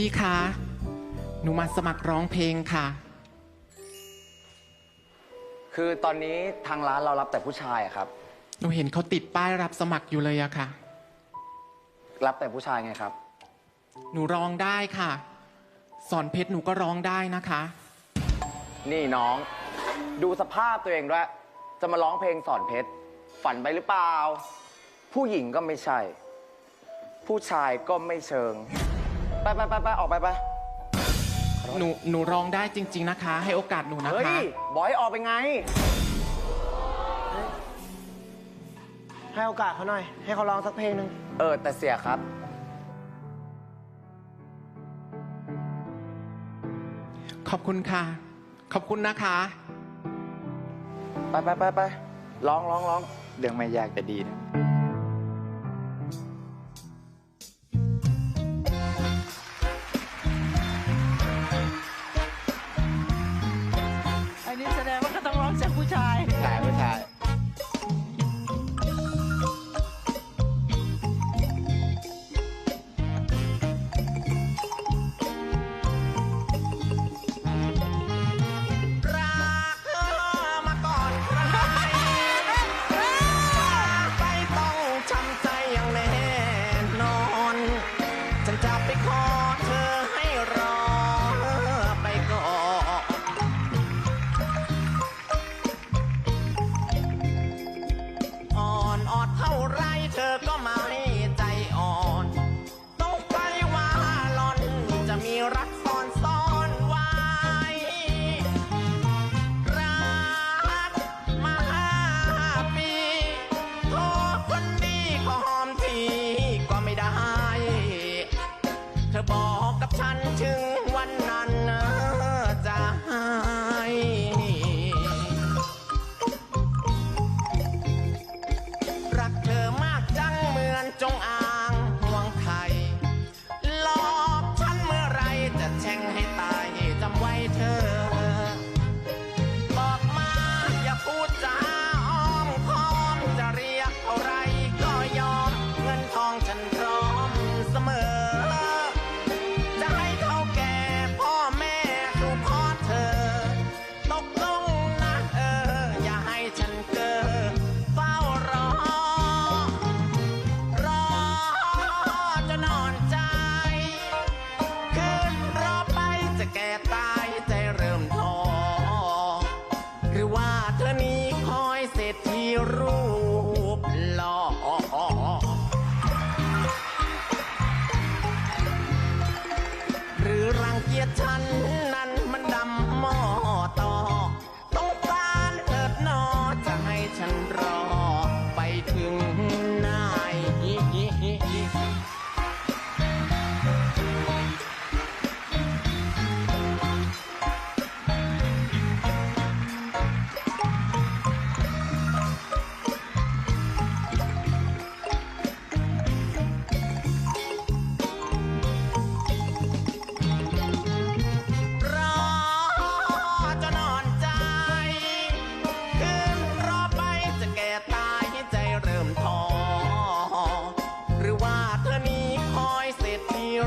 พี่คะ หนูมาสมัครร้องเพลงค่ะ คือตอนนี้ทางร้านเรารับแต่ผู้ชายอะครับ หนูเห็นเขาติดป้ายรับสมัครอยู่เลยอะค่ะ รับแต่ผู้ชายไงครับ หนูร้องได้ค่ะ สอนเพชรหนูก็ร้องได้นะคะ นี่น้อง ดูสภาพตัวเองด้วย จะมาร้องเพลงสอนเพชร ฝันไปหรือเปล่า ผู้หญิงก็ไม่ใช่ ผู้ชายก็ไม่เชิง ไปไปไปไปออกไปไปหนูหนูร้องได้จริง ๆนะคะ ให้โอกาสหนูนะเฮ้ยคะ บอยออกไปไง ให้โอกาสเขาหน่อย ให้เขาร้องสักเพลงหนึ่งเออ แต่เสียครับ ขอบคุณค่ะ ขอบคุณนะคะ ไปไปไปไปร้องร้องร้องเรื่องไม่ยากแต่ดีนะำ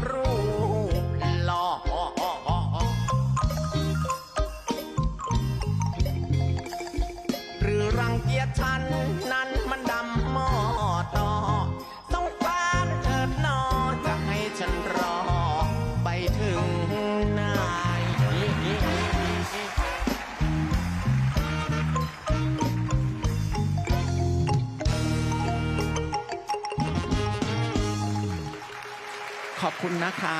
ษฐี ขอบคุณนะคะ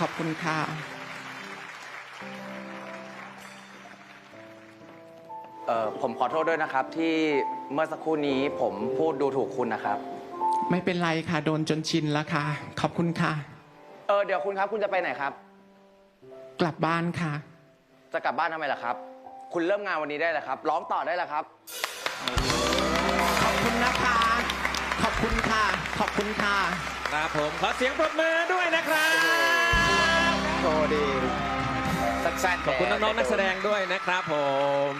ขอบคุณค่ะ เออผมขอโทษด้วยนะครับที่เมื่อสักครู่นี้ผมพูดดูถูกคุณนะครับ ไม่เป็นไรค่ะ โดนจนชินแล้วค่ะ ขอบคุณค่ะ เออเดี๋ยวคุณครับคุณจะไปไหนครับ กลับบ้านค่ะ จะกลับบ้านทำไมล่ะครับ คุณเริ่มงานวันนี้ได้แล้วครับ ร้องต่อได้แล้วครับ ขอบคุณนะคะ ขอบคุณค่ะ ขอบคุณค่ะ ครับผมขอเสียงปรบมือด้วยนะครับโชว์ดีสั้นๆขอบคุณน้องๆนักแสดงด้วยนะครับผม